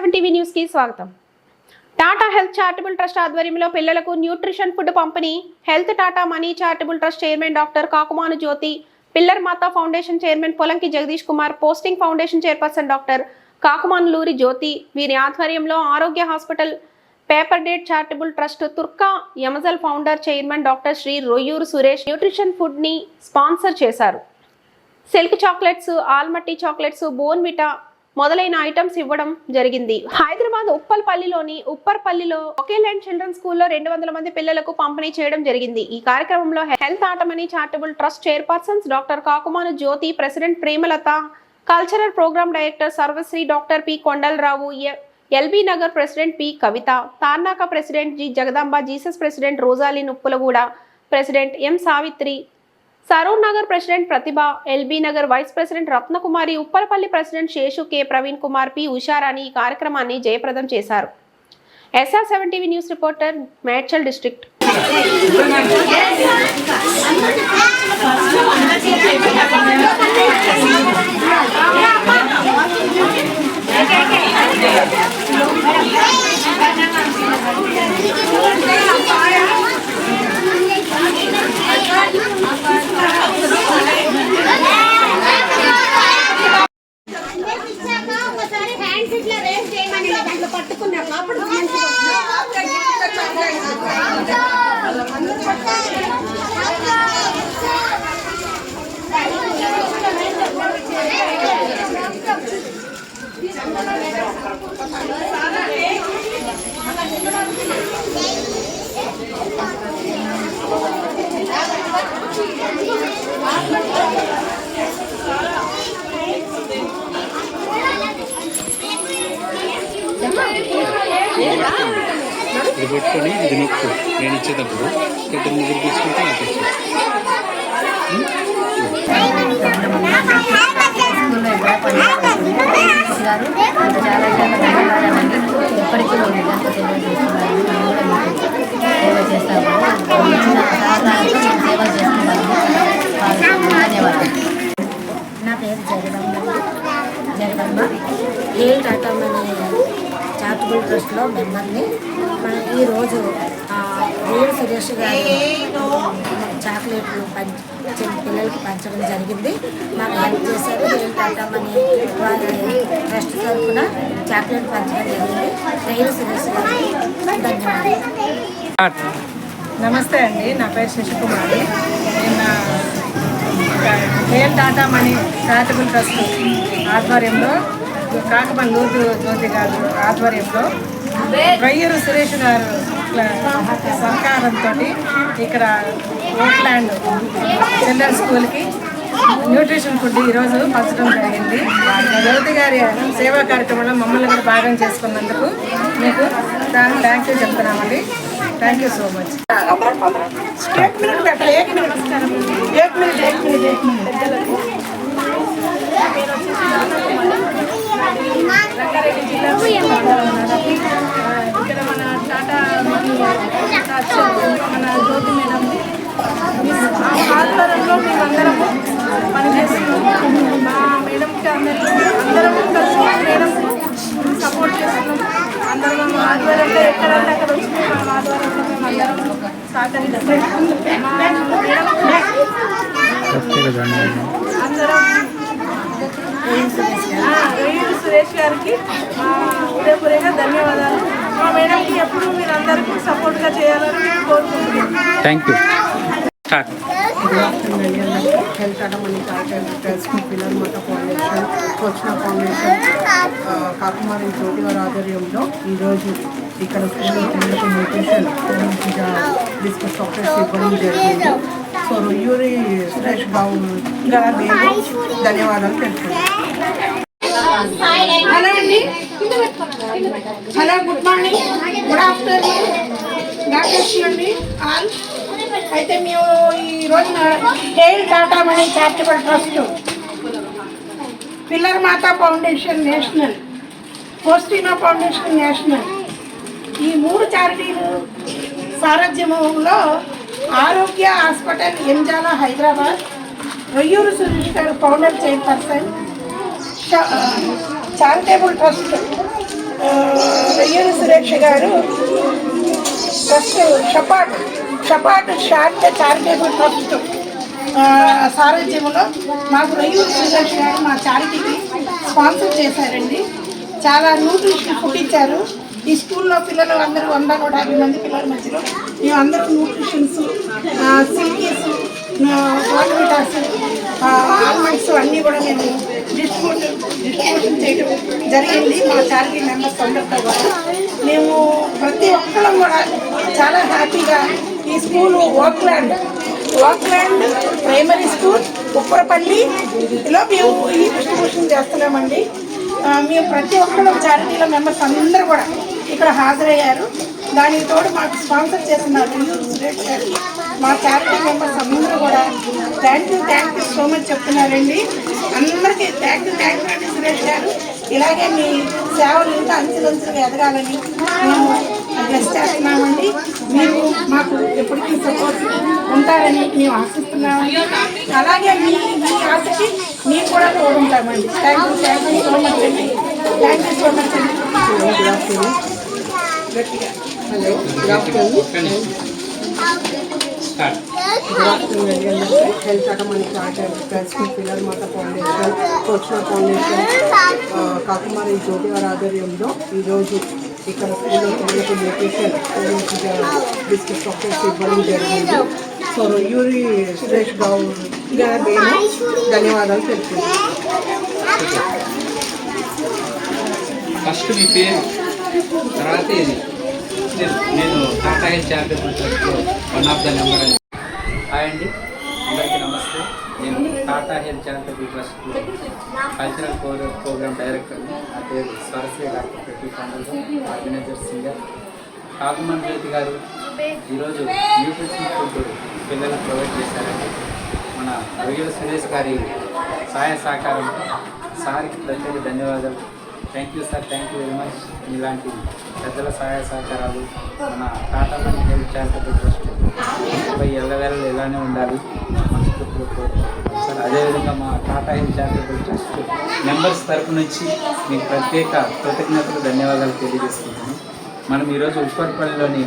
Seven TV న్యూస్కి స్వాగతం. Tata health charitable trust ఆధ్వర్యంలో పిల్లలకు న్యూట్రిషన్ ఫుడ్ పంపిణీ. Health Tata money charitable trust chairman doctor Kakumanu Jyothi pillar Mata foundation chairman Polanki Jagadish Kumar posting foundation chairperson doctor Kakumanu Luri Jyothi. వీరి ఆధ్వర్యంలో Arogya hospital paper date charitable trust Turkayamjal founder chairman doctor Shri Royyuru Suresh nutrition ఫుడ్ని sponsor చేశారు. Silk chocolates ఆల్మట్టి chocolates Bournvita మొదలైన items ఇవ్వడం జరిగింది. హైదరాబాద్ ఉప్పల్పల్లిలోని ఉప్పర్పల్లిలో ఒకే ల్యాండ్ చిల్డ్రన్ స్కూల్లో రెండు వందల మంది పిల్లలకు పంపిణీ చేయడం జరిగింది. ఈ కార్యక్రమంలో health ఆటమనీ charitable trust chairpersons doctor Kakumanu Jyothi president Premalatha cultural programme director Sarvashri doctor P Kondalarao ఎ- LB Nagar president P Kavitha Tarnaka president G Jagadamba Jesus president Rosalie Nuppulaguda president M Savitri Saroor Nagar president Pratibha LB Nagar vice president Ratnakumari Uppalapalli president Seshu K. Praveen Kumar P. Usharani ఈ కార్యక్రమాన్ని జయప్రదం చేశారు. SR seven TV news reporter Medchal district. ఇట్లా రేస్ చేయమని దాంట్లో పట్టుకున్నాక అప్పుడు మంచిగా ఇది పెట్టుకొని ఇది నొక్కు. నేను ఇచ్చేటప్పుడు ఇద్దరు ముగ్గురు తీసుకుంటే నాకు ఇచ్చారు చాలా చాలా ధన్యవాదాలండి ఎప్పటికీ మేము ఇదంతా సేవ చేస్తున్నారు మేము కూడా మీకు సేవ చేస్తాము మీరు ఇచ్చిన సహకారంతో మేము సేవ చేస్తున్నాము వాళ్ళకి ధన్యవాదాలు నా పేరు జగదమ్మ జగదమ్మ ఏ టాటా మన చారిటబుల్ ట్రస్ట్లో మెంబర్ని మన ఈరోజు వేరు సురేష్ గారు చాక్లెట్లు పంచి పిల్లలకి పంచడం జరిగింది. మాకు హెల్ప్ చేశారు. ఏంటంటామని టాటా మనీ వారి ట్రస్ట్ తరఫున చాక్లెట్ పంచడం జరిగింది. వేరు సురేష్ గారికి ధన్యవాదాలు. నమస్తే అండి. నా పేరు శశికుమారి. నేను KL Tata money charitable trust ఆధ్వర్యంలో కాకమన్ లూరు జ్యోతి గారు ఆధ్వర్యంలో వైఎర్ సురేష్ గారు సహకారంతో ఇక్కడ ఓట్లాండ్ చిల్డ్రన్ స్కూల్కి న్యూట్రిషన్ ఫుడ్ ఈరోజు పంచడం జరిగింది. జ్యోతి గారి సేవా కార్యక్రమంలో మమ్మల్ని కూడా భాగం చేసుకున్నందుకు మీకు దాన్ని thank you చెప్తున్నామండి. Thank you so much. Rangareddy జిల్లా మన జ్యోతి మేడం ఆధ్వర్యంలో మేమందరము పనిచేస్తున్నాము మా మేడంకి అందరికీ అందరము కలిసి మేడంకు సపోర్ట్ చేస్తున్నాము అందరం ఆధ్వర్యంలో ఎక్కడంటే అక్కడ వచ్చి మా ఆధ్వర్యంలో మేము అందరం సహకరిస్తున్నాము అందరం సురేష్ గారికి మా ఉదయపూర్వక ధన్యవాదాలు మా మేడంకి ఎప్పుడు మీరు అందరికీ సపోర్ట్గా చేయాలని నేను కోరుకుంటున్నాను. థ్యాంక్ యూ స్టార్ట్ హెల్త్ అడమని ట్రస్ట్ పిల్లల మత ఫౌండేషన్ వచ్చిన ఫౌండేషన్ ఆ, కాకుమారి జ్యోతి గారి ఆధ్వర్యంలో ఈరోజు ఇక్కడ స్కూల్లో పిల్లలకు న్యూట్రిషన్ బిస్కెట్ చాక్లెట్స్ ఇవ్వడం జరిగింది సో రొయ్యూరి సురేష్ బాబు గారు ధన్యవాదాలు తెలుపుతున్నాను హలో అండి. Hello good morning good afternoon doctors అండి. ఆల్ అయితే మేము ఈ రోజున Tata money charitable trust pillar Mata foundation national పోస్టిమా foundation national ఈ మూడు చారిటీలు సారథ్యంలో ఆరోగ్య హాస్పిటల్ ఎంజాల హైదరాబాద్ రొయ్యూరు సురేష్ గారు ఫౌండర్ చైర్పర్సన్ చారిటేబుల్ ట్రస్ట్ ఆ, సురేష్ గారు ట్రస్ట్ షపాట్ షపాట్ షార్ట్ చారిటేబుల్ ట్రస్ట్ సారథ్యంలో మాకు రొయ్యూరు సురేష్ గారు మా చారిటీకి స్పాన్సర్ చేశారండి. చాలా న్యూట్రిషన్ ఫుడ్ ఇచ్చారు. ఈ స్కూల్లో పిల్లలు అందరూ వంద నూట యాభై మంది పిల్లల మధ్యలో. మేము అందరూ న్యూట్రిషన్స్ సిల్కీస్ వాటర్విటాస్ ఆల్మండ్స్ అన్నీ కూడా మేము డిస్ట్రిబ్యూట్ డిస్ట్రిబ్యూషన్ చేయడం జరిగింది. మా చారిటీ మెంబర్స్ అందరితో కూడా. మేము ప్రతి ఒక్కరం కూడా చాలా హ్యాపీగా ఈ school Oakland Oakland primary school ఉప్పరపల్లిలో మేము ఈ డిస్ట్రిబ్యూషన్ చేస్తున్నామండి. మేము ప్రతి ఒక్కరు చారిటీలో మెంబర్స్ అందరూ కూడా ఇక్కడ హాజరయ్యారు. దానికి తోడు మాకు స్పాన్సర్ చేస్తున్నారు సురేష్ గారు మా ఫ్యామిలీ మెంబర్స్ అందరూ కూడా thank you thank you so much చెప్తున్నారండి. అందరికీ థ్యాంక్ యూ థ్యాంక్ యూ అండి సురేష్ గారు. ఇలాగే మీ సేవలు ఇంకా అంచులంచులుగా ఎదగాలని మేము బ్లెస్ చేస్తున్నామండి. మీరు మాకు ఎప్పటికీ సపోర్ట్ ఉంటారని మేము ఆశిస్తున్నామండి అలాగే మీ మీ ఆశకి మేము కూడా తోడుంటామండి. Thank you thank you so much అండి. థ్యాంక్ యూ సో మచ్ అండి. Hello good afternoon. Good afternoon అండి అందరికీ హెల్త్ అటమని చార్టర్ ప్రెస్ పిల్లల మాత ఫౌండేషన్ కోచిన ఫౌండేషన్ కాకుమారి జ్యోతి గారి ఆధ్వర్యంలో ఈరోజు ఇక్కడ స్కూల్లో పిల్లలకు న్యూట్రిషన్ బిస్కెట్ చాక్లెట్స్ ఇవ్వడం జరిగింది సో రొయ్యూరి సురేష్ గౌడ్ గారు ధన్యవాదాలు తెలుపుతున్నాను ఫస్ట్ మీ పేరు తర్వాత ఇది. నేను టాటా హెల్త్ చారిటబుల్ ట్రస్ట్లో వన్ ఆఫ్ ద నెంబర్ అని. హాయ్ అండి. అందరికీ నమస్తే. నేను Tata health charitable trust cultural programme programme director నా. పేరు సరస్వతి డాక్టర్ ప్రతి పండుగ. Organiser singer. కాకుమన్ జ్యోతి గారు ఈరోజు న్యూట్రిషన్ ఫుడ్ పిల్లలకు ప్రొవైడ్ చేశారండి. మన రొయ్యల సురేష్ గారి సహాయ సహకారం సార్కి ప్రత్యేక ధన్యవాదాలు. Thank you sir thank you very much ఇలాంటి పెద్దల సహాయ సహకారాలు మన Tata money health charitable trust ముప్పై ఎల్లవేళలు ఇలానే ఉండాలి. సార్ అదేవిధంగా మా Tata health charitable trust members తరపు నుంచి మీకు ప్రత్యేక కృతజ్ఞతలు ధన్యవాదాలు తెలియజేస్తున్నాను. మనం ఈరోజు ఉప్పర్పల్లిలోని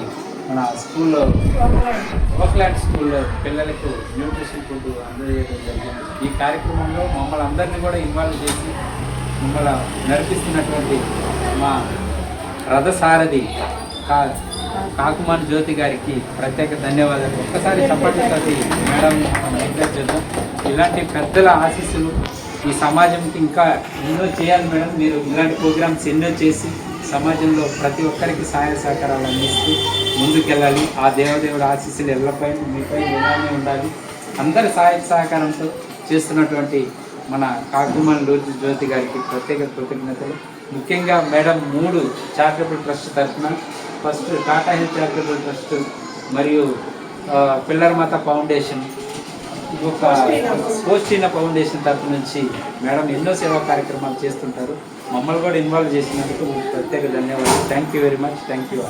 మన స్కూల్లో ఓక్లాండ్ స్కూల్లో పిల్లలకు న్యూట్రిషన్ ఫుడ్ అందజేయడం జరిగింది. ఈ కార్యక్రమంలో మమ్మల్ని అందరినీ కూడా ఇన్వాల్వ్ చేసి మిమ్మల్ని నడిపిస్తున్నటువంటి మా రథసారథి కా కాకుమాన్ జ్యోతి గారికి ప్రత్యేక ధన్యవాదాలు. ఒక్కసారి చప్పట్లతోటి మేడం ఎంకరేజ్ చేద్దాం. ఇలాంటి పెద్దల ఆశీస్సులు ఈ సమాజంకి ఇంకా ఎన్నో చేయాలి మేడం. మీరు ఇలాంటి ప్రోగ్రామ్స్ ఎన్నో చేసి సమాజంలో ప్రతి ఒక్కరికి సహాయ సహకారాలు అందిస్తూ ముందుకెళ్ళాలి. ఆ దేవదేవుడు ఆశీస్సులు ఎల్లపై మీపై ఇలానే ఉండాలి. అందరి సహాయ సహకారంతో చేస్తున్నటువంటి మన కాకుమన్ లూర్జి జ్యోతి గారికి ప్రత్యేక కృతజ్ఞతలు. ముఖ్యంగా మేడం మూడు చారిటబుల్ ట్రస్ట్ తరఫున first Tata health charitable trust మరియు పిల్లర్ మాత ఫౌండేషన్. ఒక పోస్టిన ఫౌండేషన్ తరఫు నుంచి మేడం ఎన్నో సేవా కార్యక్రమాలు చేస్తుంటారు. మమ్మల్ని కూడా ఇన్వాల్వ్ చేసినందుకు ప్రత్యేక ధన్యవాదాలు. Thank you very much thank you